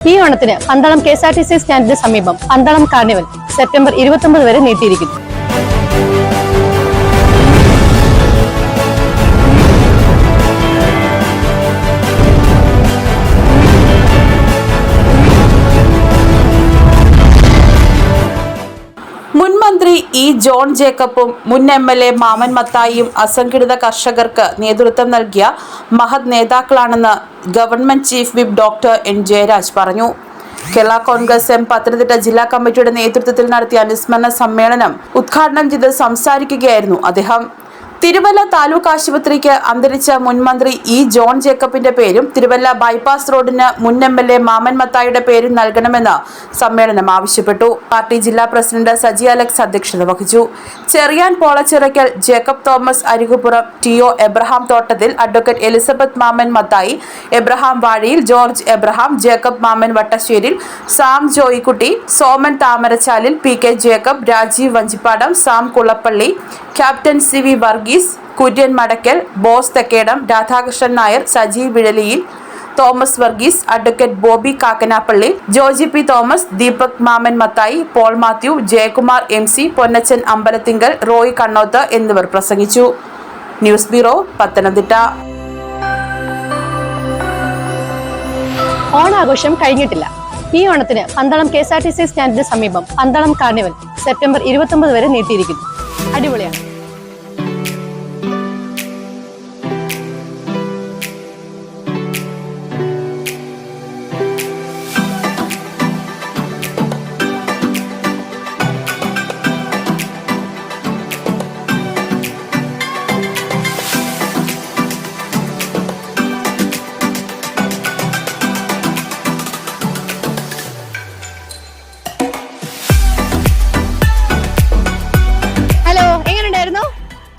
ഈ ഓണത്തിന് Pandalam K S R T C സ്റ്റാൻഡിന് സമീപം പന്തളം കാർണിവൽ സെപ്റ്റംബർ ഇരുപത്തൊമ്പത് വരെ നീട്ടിയിരിക്കുന്നു. ഇ ജോൺ ജേക്കബും മുൻ എം എൽ എ മാമൻ മത്തായിയും അസംഘടിത കർഷകർക്ക് നേതൃത്വം നൽകിയ മഹത് നേതാക്കളാണെന്ന് government chief whip doctor N Jayaraj പറഞ്ഞു. കേരള കോൺഗ്രസ് എം പത്തനംതിട്ട ജില്ലാ കമ്മിറ്റിയുടെ നേതൃത്വത്തിൽ നടത്തിയ അനുസ്മരണ സമ്മേളനം ഉദ്ഘാടനം ചെയ്ത് സംസാരിക്കുകയായിരുന്നു അദ്ദേഹം. തിരുവല്ല താലൂക്ക് ആശുപത്രിക്ക് അന്തരിച്ച മുൻമന്ത്രി ഇ ജോൺ ജേക്കബിന്റെ പേരും തിരുവല്ല ബൈപ്പാസ് റോഡിന് മുൻ എം എൽ എ മാമൻ മത്തായിയുടെ പേരും നൽകണമെന്ന് സമ്മേളനം ആവശ്യപ്പെട്ടു. പാർട്ടി ജില്ലാ പ്രസിഡന്റ് സജി അലക്സ് അധ്യക്ഷത വഹിച്ചു. Cheriyan Polachirackal Jacob Thomas Arikupuram T O Abraham Thottathil advocate Elizabeth Mammen Mathai Abraham Vazhiyil George Abraham Jacob Mammen Vattasseril Sam Joykutty Soman Thamarachalil P K Jacob Rajeev Vanchippadam Sam Kulappally captain C V Varghese Kurian Madackal Bose Thekkedam Radhakrishnan Nair Sajeev Vizhaliyil Thomas Varghese advocate Bobby Kakkanappally Joji P Thomas Deepak Mammen Mathai Paul Mathew Jayakumar M C Ponnachan Ambalathinkal Roy Kannoth എന്നിവർ പ്രസംഗിച്ചു. News bureau Pathanamthitta. ഓണാഘോഷം കഴിഞ്ഞിട്ടില്ല. ഈ ഓണത്തിന് Pandalam K S R T C സ്റ്റാൻഡിന് സമീപം Pandalam carnival September ഇരുപത്തൊമ്പത് വരെ നീട്ടിയിരിക്കുന്നു. അടിപൊളിയാണ്.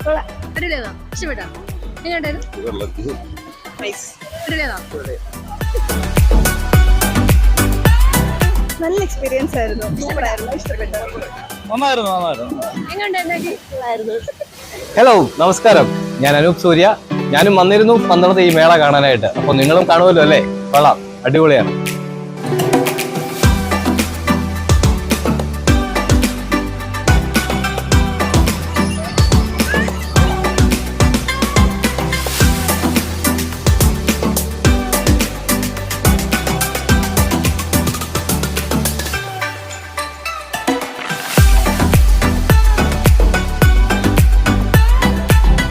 അടിപൊളിയാണോ? ഇഷ്ടപ്പെട്ടോ? എങ്ങനെയുണ്ടായിരുന്നു? Nice. അടിപൊളിയാണോ? നല്ല എക്സ്പീരിയൻസ് ആയിരുന്നു. ഹലോ നമസ്കാരം. ഞാൻ അനൂപ് സൂര്യ. ഞാനും വന്നിരുന്നു പന്തളത്ത് ഈ മേള കാണാനായിട്ട്. അപ്പൊ നിങ്ങളും കാണുമല്ലോ അല്ലേ? കൊള്ളാം. അടിപൊളിയാണ്.